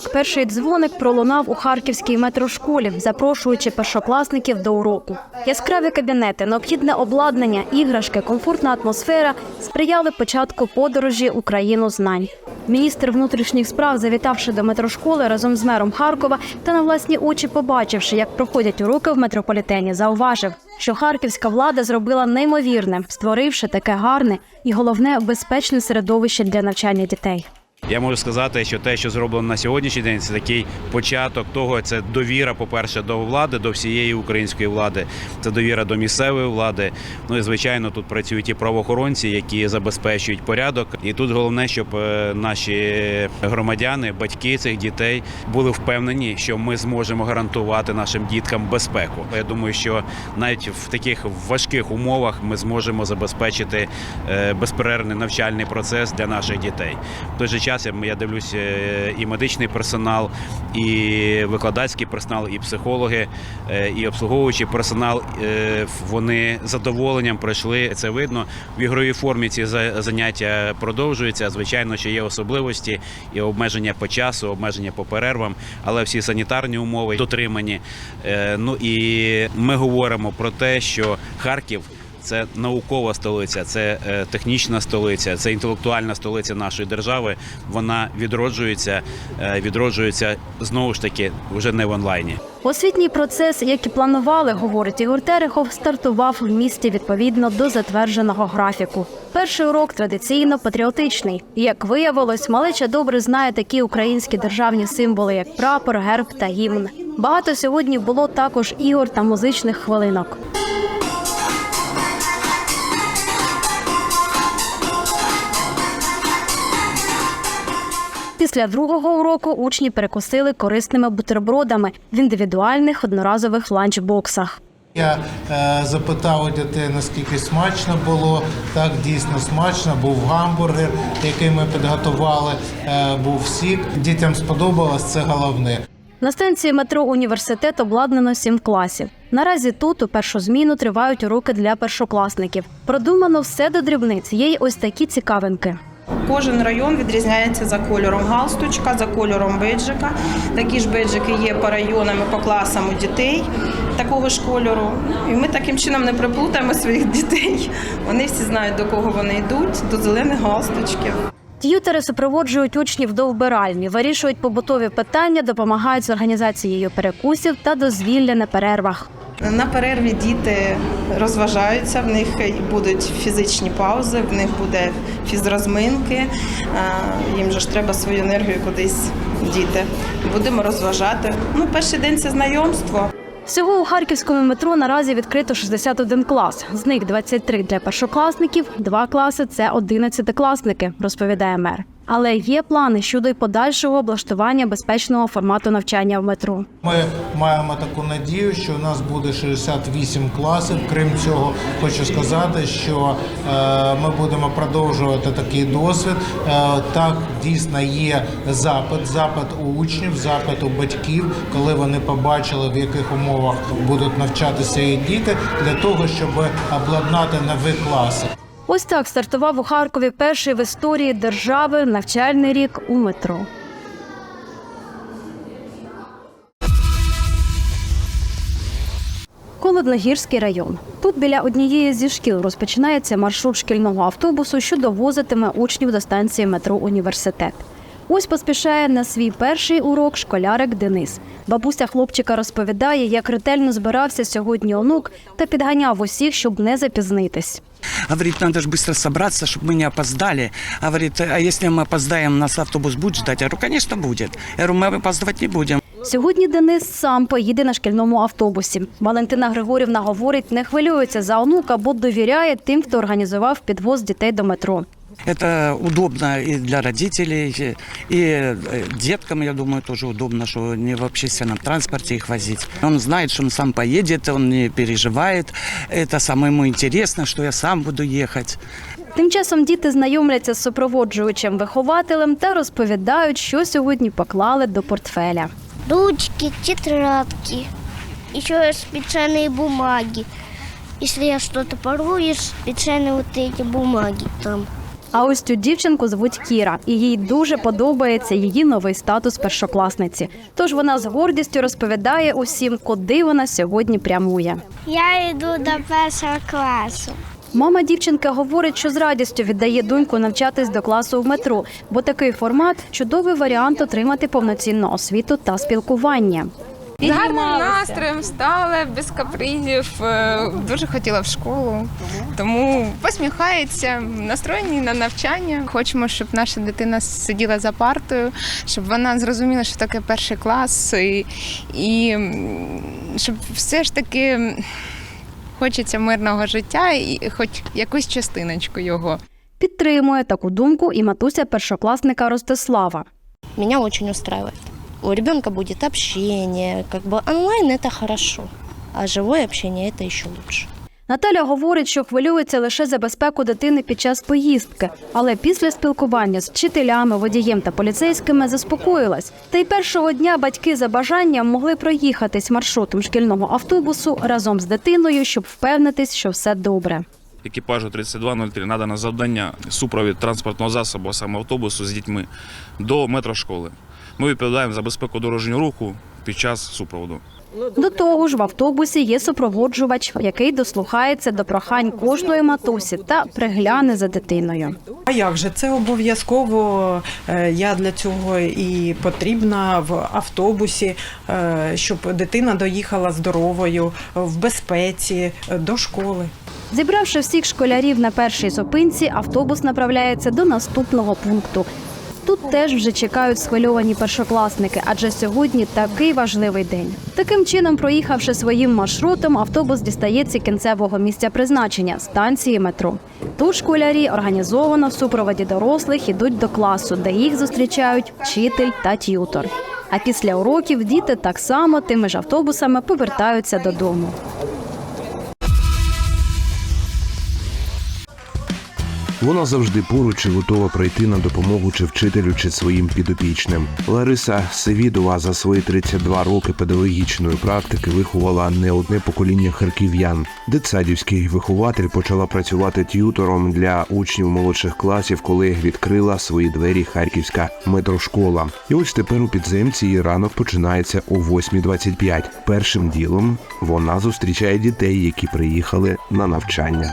так перший дзвоник пролунав у харківській метрошколі, запрошуючи першокласників до уроку. Яскраві кабінети, необхідне обладнання, іграшки, комфортна атмосфера сприяли початку подорожі у країну знань. Міністр внутрішніх справ, завітавши до метрошколи разом з мером Харкова та на власні очі побачивши, як проходять уроки в метрополітені, зауважив, що харківська влада зробила неймовірне, створивши таке гарне і головне безпечне середовище для навчання дітей. Я можу сказати, що те, що зроблено на сьогоднішній день, це такий початок того. Це довіра, по-перше, до влади, до всієї української влади. Це довіра до місцевої влади. Ну і звичайно, тут працюють і правоохоронці, які забезпечують порядок. І тут головне, щоб е, наші громадяни, батьки цих дітей були впевнені, що ми зможемо гарантувати нашим діткам безпеку. Я думаю, що навіть в таких важких умовах ми зможемо забезпечити е, безперервний навчальний процес для наших дітей. В той же час я- я дивлюся і медичний персонал, і викладацький персонал, і психологи, е, і обслуговуючий персонал. е, Вони з задоволенням пройшли. Це видно в ігровій формі. Ці за- заняття продовжуються. Звичайно, що є особливості і обмеження по часу, обмеження по перервам, але всі санітарні умови дотримані. Е, Ну і ми говоримо про те, що Харків. Це наукова столиця, це е, технічна столиця, це інтелектуальна столиця нашої держави. Вона відроджується, е, відроджується знову ж таки вже не в онлайні. Освітній процес, як і планували, говорить Ігор Терехов, стартував в місті відповідно до затвердженого графіку. Перший урок традиційно патріотичний. Як виявилось, малеча добре знає такі українські державні символи, як прапор, герб та гімн. Багато сьогодні було також ігор та музичних хвилинок. Після другого уроку учні перекусили корисними бутербродами в індивідуальних одноразових ланчбоксах. Я е, запитав у дітей, наскільки смачно було. Так, дійсно смачно. Був гамбургер, який ми підготували, е, був сік. Дітям сподобалось, це головне. На станції метро університет обладнано сім класів. Наразі тут у першу зміну тривають уроки для першокласників. Продумано все до дрібниць. Є й ось такі цікавинки. Кожен район відрізняється за кольором галстучка, за кольором бейджика. Такі ж бейджики є по районам і по класам у дітей такого ж кольору. І ми таким чином не приплутаємо своїх дітей. Вони всі знають, до кого вони йдуть, до зелених галстучків. Т'ютери супроводжують учнів до вбиральні, вирішують побутові питання, допомагають з організацією перекусів та дозвілля на перервах. На перерві діти розважаються, в них будуть фізичні паузи, в них буде фізрозминки. Е, Їм же ж треба свою енергію кудись діти. Будемо розважати. Ну, перший день це знайомство. Всього у харківському метро наразі відкрито 61 клас. З них 23 для першокласників, два класи це 11-класники, розповідає мер. Але є плани щодо й подальшого облаштування безпечного формату навчання в метро. Ми маємо таку надію, що у нас буде 68 класів. Крім цього, хочу сказати, що е, ми будемо продовжувати такий досвід. Е, так дійсно є запит, запит у учнів, запит у батьків, коли вони побачили, в яких умовах будуть навчатися і діти, для того, щоб обладнати нові класи. Ось так стартував у Харкові перший в історії держави навчальний рік у метро. Холодногірський район. Тут біля однієї зі шкіл розпочинається маршрут шкільного автобусу, що довозитиме учнів до станції метро університет. Ось поспішає на свій перший урок школярик Денис. Бабуся хлопчика розповідає, як ретельно збирався сьогодні онук та підганяв усіх, щоб не запізнитись. Говорит, надо же быстро собраться, чтобы мы не опоздали. Говорит, а если мы опоздаем, нас автобус будет ждать? Я говорю, конечно, будет. Я говорю, мы опаздывать не будем. Сьогодні Денис сам поїде на шкільному автобусі. Валентина Григорівна говорить, не хвилюється за онука, бо довіряє тим, хто організував підвоз дітей до метро. Это удобно и для родителей, и э, деткам, я думаю, тоже удобно, что не в общественном транспорте их возить. Он знает, что он сам поедет, он не переживает. Это самое ему интересно, что я сам буду ехать. Тим часом діти знайомляться з супроводжуючим вихователем та розповідають, що сьогодні поклали до портфеля. ручки, тетрадки, еще специальные бумаги. Если я что-то порву, есть специальные вот эти бумаги там. А ось цю дівчинку звуть Кіра, і їй дуже подобається її новий статус першокласниці. Тож вона з гордістю розповідає усім, куди вона сьогодні прямує. Я йду до першого класу. Мама дівчинки говорить, що з радістю віддає доньку навчатись до класу в метро, бо такий формат чудовий варіант отримати повноцінну освіту та спілкування. З гарним настроєм стала, без капризів, е, дуже хотіла в школу, тому посміхається, настроєні на навчання. Хочемо, щоб наша дитина сиділа за партою, щоб вона зрозуміла, що таке перший клас, і, і щоб все ж таки хочеться мирного життя і хоч якусь частиночку його. Підтримує таку думку і матуся першокласника Ростислава. меня очень устраивает У ребенка будет общение, как бы онлайн это хорошо, а живое общение это еще лучше. Наталя говорить, що хвилюється лише за безпеку дитини під час поїздки, але після спілкування з вчителями, водієм та поліцейськими заспокоїлась. Та й першого дня батьки за бажанням могли проїхатись маршрутом шкільного автобусу разом з дитиною, щоб впевнитись, що все добре. екіпажу 3203 надано завдання супровід транспортного засобу, а саме автобусу з дітьми до метрошколи. Ми відповідаємо за безпеку дорожнього руху під час супроводу. До того ж, в автобусі є супроводжувач, який дослухається до прохань кожної матусі та пригляне за дитиною. А як же це обов'язково? е, Я для цього і потрібна в автобусі, е, щоб дитина доїхала здоровою, в безпеці е, до школи. Зібравши всіх школярів на першій зупинці, автобус направляється до наступного пункту. Тут теж вже чекають схвильовані першокласники, адже сьогодні такий важливий день. Таким чином, проїхавши своїм маршрутом, автобус дістається кінцевого місця призначення станції метро. Тут школярі організовано в супроводі дорослих ідуть до класу, де їх зустрічають вчитель та т'ютор. А після уроків діти так само тими ж автобусами повертаються додому. Вона завжди поруч і готова прийти на допомогу чи вчителю, чи своїм підопічним. Лариса Севідова за свої 32 роки педагогічної практики виховала не одне покоління харків'ян. Дитсадівський вихователь почала працювати т'ютором для учнів молодших класів, коли відкрила свої двері харківська метрошкола. І ось тепер у підземці її ранок починається о 8.25. Першим ділом вона зустрічає дітей, які приїхали на навчання.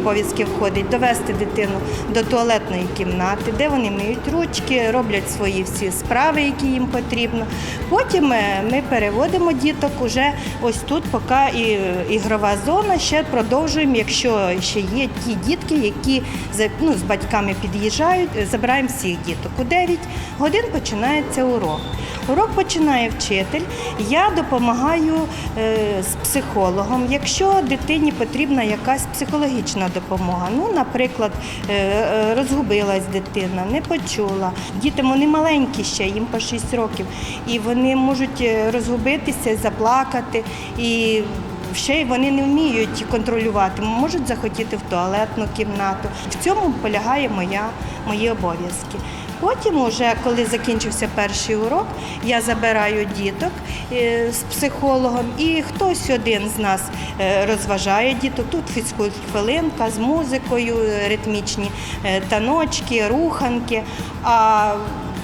обов'язки входить довести дитину до туалетної кімнати, де вони миють ручки, роблять свої всі справи, які їм потрібно. Потім е, ми переводимо діток уже ось тут, поки і е, ігрова зона. Ще продовжуємо, якщо ще є ті дітки, які ну, з батьками під'їжджають, е, забираємо всіх діток. У 9 годин починається урок. Урок починає вчитель. Я допомагаю з психологом. Якщо дитині потрібна якась психологічна допомога, ну, наприклад, е, е, розгубилась дитина, не почула. Діти вони маленькі ще, їм по 6 років, і вони можуть е, розгубитися, заплакати. І ще й вони не вміють контролювати, можуть захотіти в туалетну кімнату. В цьому полягає моя, мої обов'язки. Потім, уже коли закінчився перший урок, я забираю діток е, з психологом, і хтось один з нас е, розважає діток. Тут фізкульт-хвилинка з музикою, е, ритмічні таночки, руханки. А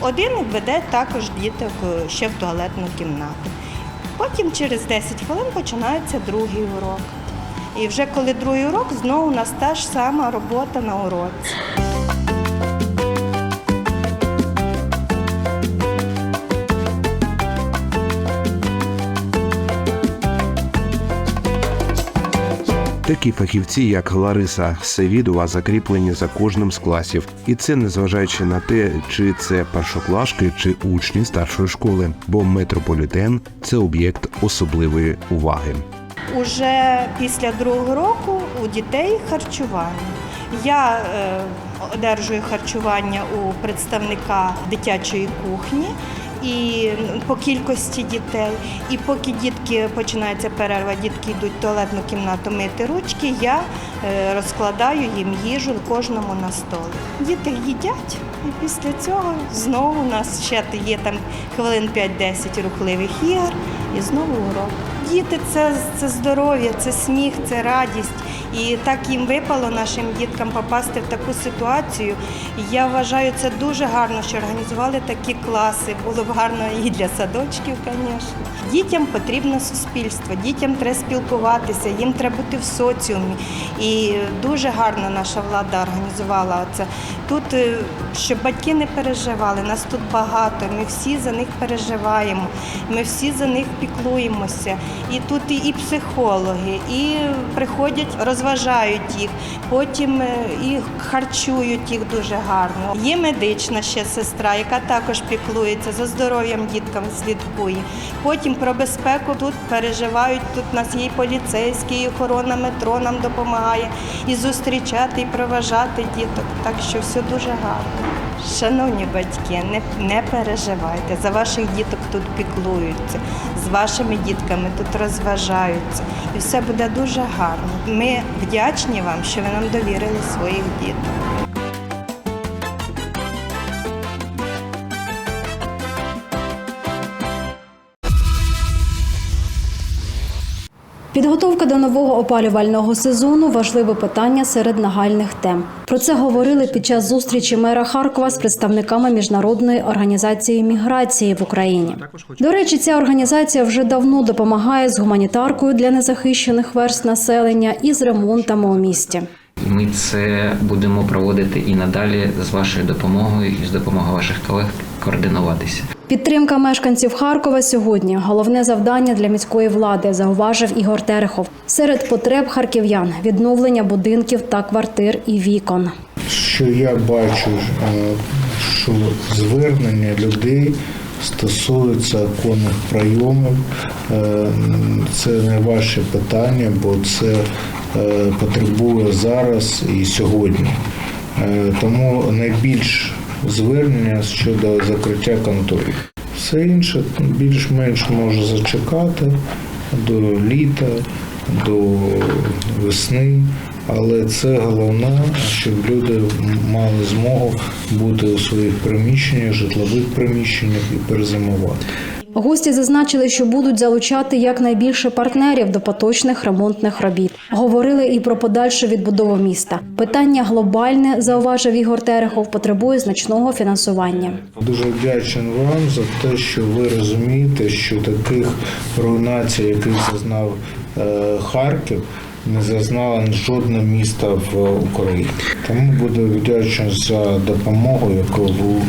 один веде також діток ще в туалетну кімнату. Потім через 10 хвилин починається другий урок. І вже коли другий урок, знову у нас та ж сама робота на уроці. Такі фахівці, як Лариса Севідова, закріплені за кожним з класів, і це незважаючи на те, чи це першоклашки, чи учні старшої школи, бо метрополітен це об'єкт особливої уваги. Уже після другого року у дітей харчування. Я е, одержую харчування у представника дитячої кухні і по кількості дітей. І поки дітки починається перерва, дітки йдуть в туалетну кімнату мити ручки, я е, розкладаю їм їжу кожному на стол. Діти їдять, і після цього знову у нас ще є там хвилин 5-10 рухливих ігор і знову урок. Діти це, це здоров'я, це сміх, це радість. І так їм випало нашим діткам попасти в таку ситуацію. Я вважаю, це дуже гарно, що організували такі класи. Було б гарно і для садочків, звісно. Дітям потрібно суспільство, дітям треба спілкуватися, їм треба бути в соціумі. І дуже гарно наша влада організувала це. Тут, е, щоб батьки не переживали, нас тут багато, ми всі за них переживаємо, ми всі за них піклуємося. І тут і, психологи, і приходять, розважають їх, потім е, і харчують їх дуже гарно. Є медична ще сестра, яка також піклується за здоров'ям діткам, слідкує. Потім про безпеку тут переживають. Тут нас є і поліцейські, і охорона метро нам допомагає і зустрічати, і проважати діток. Так що все дуже гарно. Шановні батьки, не, не переживайте. За ваших діток тут піклуються, з вашими дітками тут розважаються. І все буде дуже гарно. Ми вдячні вам, що ви нам довірили своїх діток. Підготовка до нового опалювального сезону важливе питання серед нагальних тем. Про це говорили під час зустрічі мера Харкова з представниками міжнародної організації міграції в Україні. До речі, ця організація вже давно допомагає з гуманітаркою для незахищених верст населення і з ремонтами у місті. Ми це будемо проводити і надалі з вашою допомогою і з допомогою ваших колег координуватися. Підтримка мешканців Харкова сьогодні головне завдання для міської влади, зауважив Ігор Терехов. Серед потреб харків'ян відновлення будинків та квартир і вікон. що я бачу, е, що звернення людей стосуються оконних прийомів. Е, Це не ваше питання, бо це е, потребує зараз і сьогодні. Тому найбільш звернення щодо закриття конторів. Все інше більш-менш може зачекати до літа, до весни. Але це головне, щоб люди мали змогу бути у своїх приміщеннях, житлових приміщеннях і перезимувати. Гості зазначили, що будуть залучати якнайбільше партнерів до поточних ремонтних робіт. Говорили і про подальшу відбудову міста. Питання глобальне, зауважив Ігор Терехов, потребує значного фінансування. Дуже вдячний вам за те, що ви розумієте, що таких руйнацій, яких зазнав е, Харків, не зазнало жодне місто в Україні. Тому буду вдячний за допомогу, яку ви,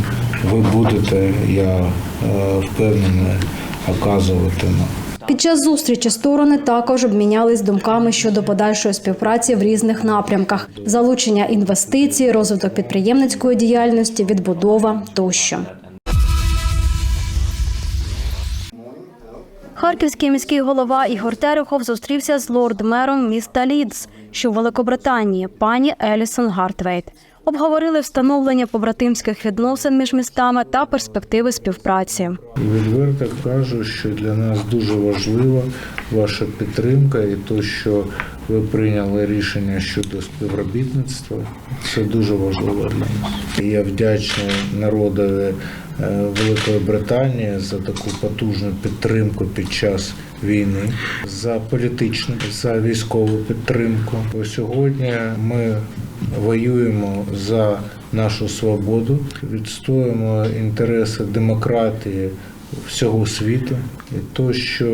ви будете, я е, впевнений, оказувати нам. Під час зустрічі сторони також обмінялись думками щодо подальшої співпраці в різних напрямках: залучення інвестицій, розвиток підприємницької діяльності, відбудова тощо. Харківський міський голова Ігор Терехов зустрівся з лорд-мером міста Лідс, що в Великобританії, пані Елісон Гартвейт. Обговорили встановлення побратимських відносин між містами та перспективи співпраці. Відверто кажу, що для нас дуже важлива ваша підтримка і те, що ви прийняли рішення щодо співробітництва. Це дуже важливо для нас. Я вдячний народові е, Великої Британії за таку потужну підтримку під час війни, за політичну, за військову підтримку. Бо сьогодні ми воюємо за нашу свободу, відстоюємо інтереси демократії всього світу. І то, що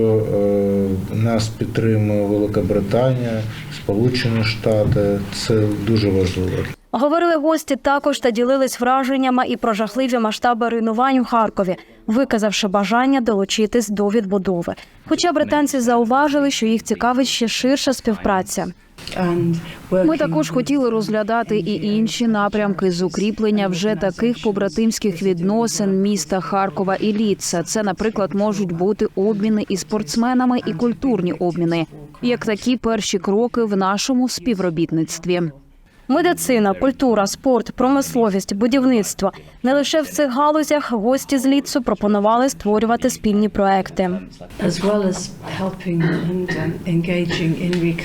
е, нас підтримує Велика Британія, Сполучені Штати, це дуже важливо. Говорили гості також та ділились враженнями і про жахливі масштаби руйнувань у Харкові, виказавши бажання долучитись до відбудови. Хоча британці зауважили, що їх цікавить ще ширша співпраця. Ми також хотіли розглядати і інші напрямки з укріплення вже таких побратимських відносин міста Харкова і Ліца. Це, наприклад, можуть бути обміни і спортсменами, і культурні обміни, як такі перші кроки в нашому співробітництві. Медицина, культура, спорт, промисловість, будівництво не лише в цих галузях гості з ліцу пропонували створювати спільні проекти.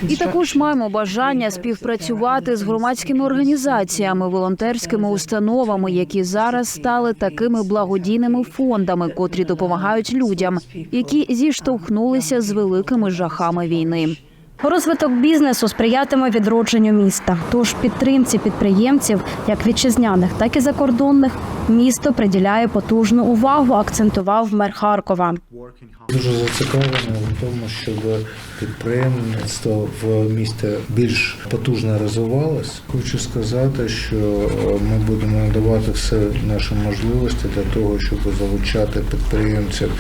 І також маємо бажання співпрацювати з громадськими організаціями, волонтерськими установами, які зараз стали такими благодійними фондами, котрі допомагають людям, які зіштовхнулися з великими жахами війни. Розвиток бізнесу сприятиме відродженню міста. Тож підтримці підприємців, як вітчизняних, так і закордонних, місто приділяє потужну увагу, акцентував мер Харкова. Дуже зацікавлений в тому, щоб підприємництво в місті більш потужно розвивалось. Хочу сказати, що е, ми будемо надавати все наші можливості для того, щоб залучати підприємців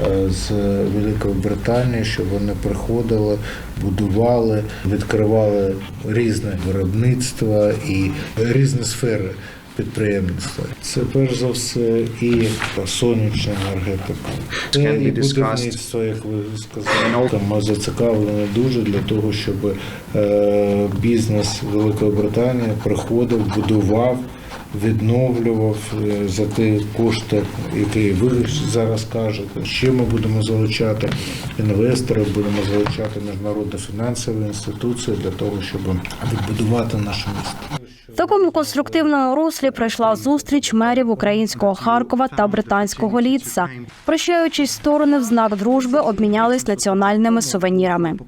е, з Великої Британії, щоб вони приходили, будували, відкривали різне виробництво і різні сфери підприємництва. Це перш за все і сонячна енергетика. Це і будівництво, як ви сказали. Там Ми зацікавлені дуже для того, щоб е, бізнес Великої Британії приходив, будував. Відновлював е, за ті кошти, які ви зараз кажете. Ще ми будемо залучати інвесторів, будемо залучати міжнародні фінансові інституції для того, щоб відбудувати наше місто. В такому конструктивному руслі пройшла зустріч мерів українського Харкова та британського Ліца. Прощаючись, сторони в знак дружби обмінялись національними сувенірами.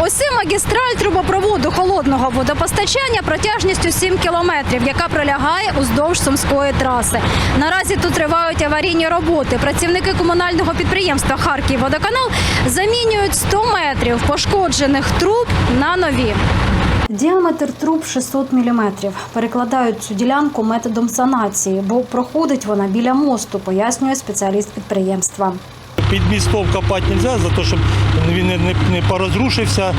Ось магістраль трубопроводу холодного водопостачання протяжністю 7 кілометрів, яка пролягає уздовж Сумської траси. Наразі тут тривають аварійні роботи. Працівники комунального підприємства «Харківводоканал» замінюють 100 метрів пошкоджених труб на нові. Діаметр труб 600 мм. Перекладають цю ділянку методом санації, бо проходить вона біля мосту, пояснює спеціаліст підприємства. Під містом копати не можна, за те, щоб він не, порозрушився,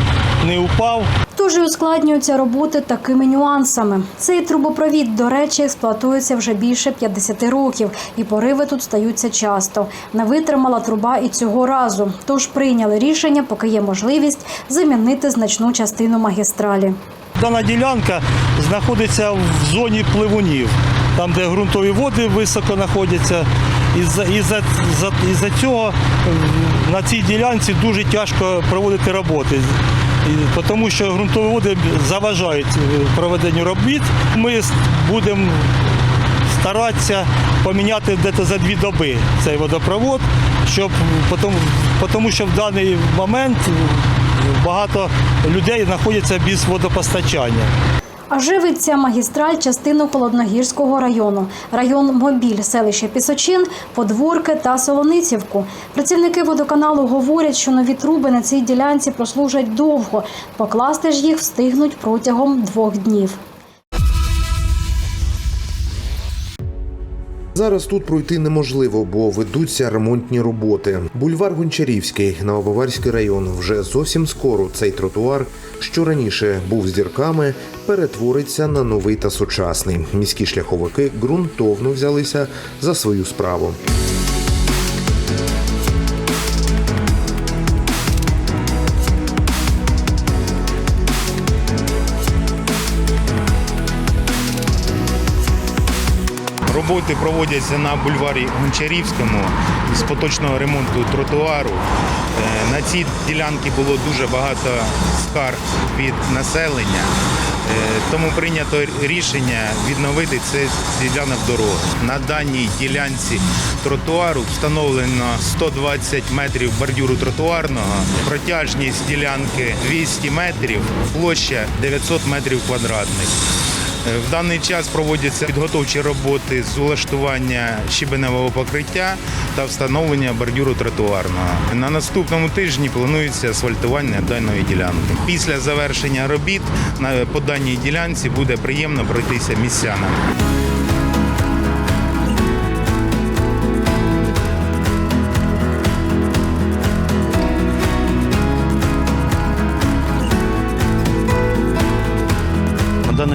не упав. Тож і ускладнюються роботи такими нюансами. Цей трубопровід, до речі, експлуатується вже більше 50 років, і пориви тут стаються часто. Не витримала труба і цього разу. Тож прийняли рішення, поки є можливість замінити значну частину магістралі. Дана ділянка знаходиться в зоні пливунів, там, де ґрунтові води високо знаходяться. Із-за за- із-за цього на цій ділянці дуже тяжко проводити роботи. Тому що ґрунтові води заважають е, проведенню робіт. Ми будемо старатися поміняти десь за дві доби цей водопровод, щоб тому що в даний момент багато людей знаходяться без водопостачання. А живить магістраль частину Холодногірського району, район Мобіль, селище Пісочин, Подворки та Солоницівку. Працівники водоканалу говорять, що нові труби на цій ділянці прослужать довго. Покласти ж їх встигнуть протягом двох днів. Зараз тут пройти неможливо, бо ведуться ремонтні роботи. Бульвар Гончарівський, на Обоварський район. Вже зовсім скоро цей тротуар, що раніше був з дірками, перетвориться на новий та сучасний. Міські шляховики ґрунтовно взялися за свою справу. Роботи проводяться на бульварі Гончарівському з поточного ремонту тротуару. Е, На цій ділянці було дуже багато скарг від населення, Е, тому прийнято рішення відновити цей ділянок дороги. На даній ділянці тротуару встановлено 120 метрів бордюру тротуарного, протяжність ділянки 200 метрів, площа 900 метрів квадратних. Е, В даний час проводяться підготовчі роботи з улаштування щебеневого покриття та встановлення бордюру тротуарного. На наступному тижні планується асфальтування даної ділянки. Після завершення робіт по даній ділянці буде приємно пройтися містянам.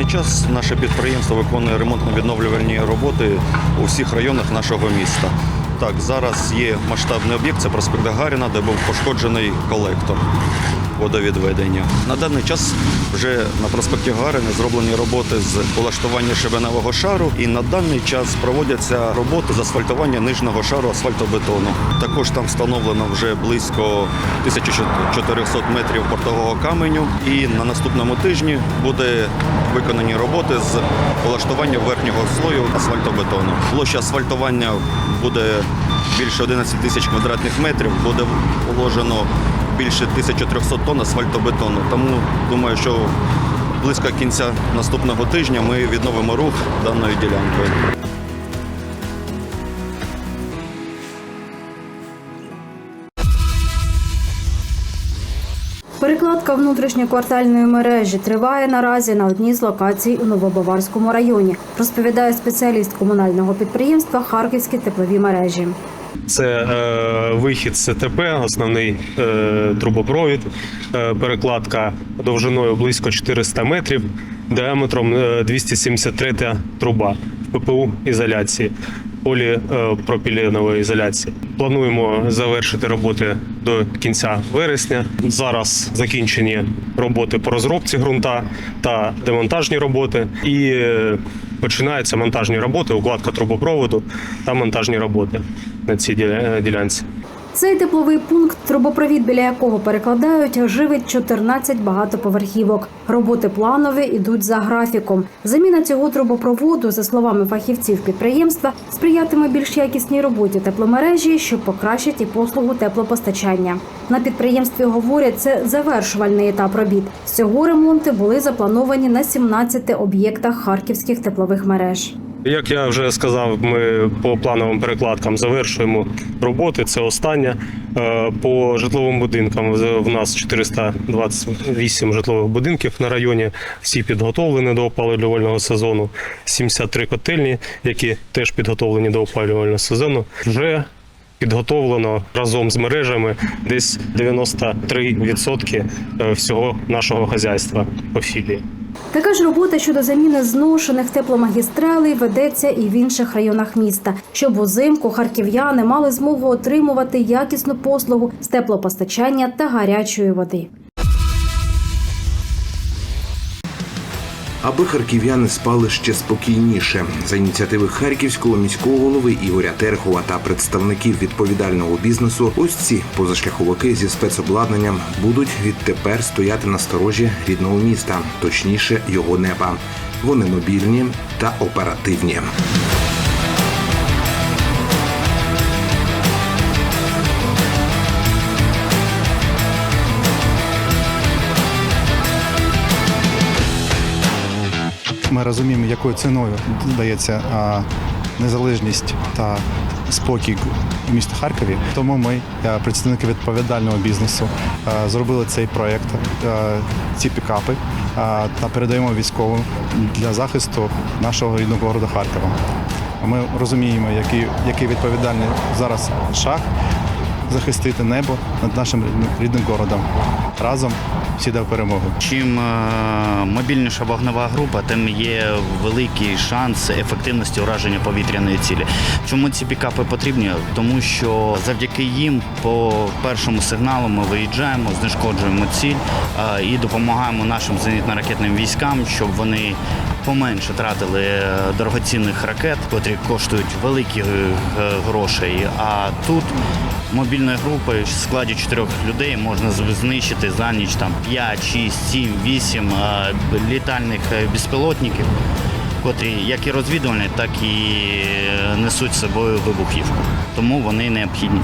Час наше підприємство виконує ремонтно-відновлювальні роботи у всіх районах нашого міста. Так, зараз є масштабний об'єкт, це проспект Гагаріна, де був пошкоджений колектор. Водовідведення. На даний час вже на проспекті Гарини зроблені роботи з улаштування шибенового шару, і на даний час проводяться роботи з асфальтування нижнього шару асфальтобетону. Також там встановлено вже близько 1400 метрів бортового каменю. І на наступному тижні буде виконані роботи з улаштування верхнього слою асфальтобетону. Площа асфальтування буде більше 11 тисяч квадратних метрів. Буде вложено більше 1300 тонн асфальтобетону. Тому думаю, що близько кінця наступного тижня ми відновимо рух даною ділянкою. Перекладка внутрішньоквартальної мережі триває наразі на одній з локацій у Новобаварському районі, розповідає спеціаліст комунального підприємства Харківські теплові мережі. Це е, вихід з ЦТП, основний е, трубопровід, е, перекладка довжиною близько 400 метрів, діаметром е, 273 труба в ППУ ізоляції, поліпропіленової ізоляції. Плануємо завершити роботи до кінця вересня. Зараз закінчені роботи по розробці ґрунта та демонтажні роботи. І е, починаються монтажні роботи, укладка трубопроводу та монтажні роботи на цій ділянці. Цей тепловий пункт, трубопровід, біля якого перекладають, живить 14 багатоповерхівок. Роботи планові йдуть за графіком. Заміна цього трубопроводу, за словами фахівців підприємства, сприятиме більш якісній роботі тепломережі, що покращить і послугу теплопостачання. На підприємстві говорять, це завершувальний етап робіт. Всього ремонти були заплановані на 17 об'єктах харківських теплових мереж. Як я вже сказав, ми по плановим перекладкам завершуємо роботи. Це остання. Е, По житловим будинкам в нас 428 житлових будинків на районі. Всі підготовлені до опалювального сезону. 73 котельні, які теж підготовлені до опалювального сезону. Вже підготовлено разом з мережами десь 93% всього нашого хазяйства по філії. Така ж робота щодо заміни зношених тепломагістралей ведеться і в інших районах міста, щоб узимку харків'яни мали змогу отримувати якісну послугу з теплопостачання та гарячої води. Аби харків'яни спали ще спокійніше, за ініціативи харківського міського голови Ігоря Терхова та представників відповідального бізнесу, ось ці позашляховики зі спецобладнанням будуть відтепер стояти на сторожі рідного міста, точніше його неба. Вони мобільні та оперативні. Ми розуміємо, якою ціною дається незалежність та спокій в місті Харкові. Тому ми, е, представники відповідального бізнесу, е, зробили цей проєкт, е, ці пікапи та передаємо військовим для захисту нашого рідного города Харкова. Ми розуміємо, який, який відповідальний зараз шаг захистити небо над нашим рідним городом. Разом всі до перемоги. Чим е, мобільніша вогнева група, тим є великий шанс ефективності ураження повітряної цілі. Чому ці пікапи потрібні? Тому що завдяки їм по першому сигналу ми виїжджаємо, знешкоджуємо ціль е, і допомагаємо нашим зенітно-ракетним військам, щоб вони поменше тратили е, дорогоцінних ракет, котрі коштують великі е, грошей. А тут мобільною групою в складі чотирьох людей можна знищити за ніч там 5, 6, 7, 8 е, літальних е, безпілотників, котрі як і розвідувальні, так і несуть з собою вибухівку. Тому вони необхідні.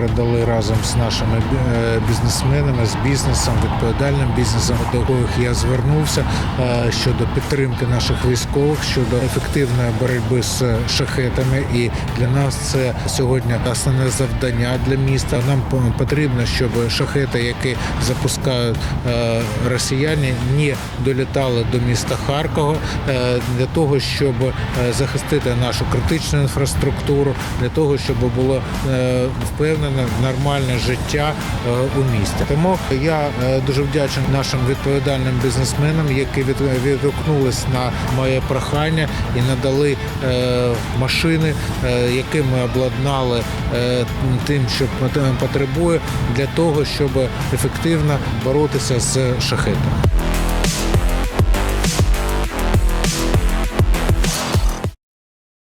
Передали разом з нашими е, бізнесменами, з бізнесом, відповідальним бізнесом, до яких я звернувся е, щодо підтримки наших військових, щодо ефективної боротьби з шахетами. І для нас це сьогодні основне завдання для міста. Нам по- потрібно, щоб шахети, які запускають е, росіяни, не долітали до міста Харкова для того, щоб захистити нашу критичну інфраструктуру, для того, щоб було е, впевнене нормальне життя е, у місті. Тому я е, дуже вдячний нашим відповідальним бізнесменам, які від- відгукнулись на моє прохання і надали е, машини, які ми обладнали тим, що пот- потребує, для того, щоб ефективно боротися з шахетами.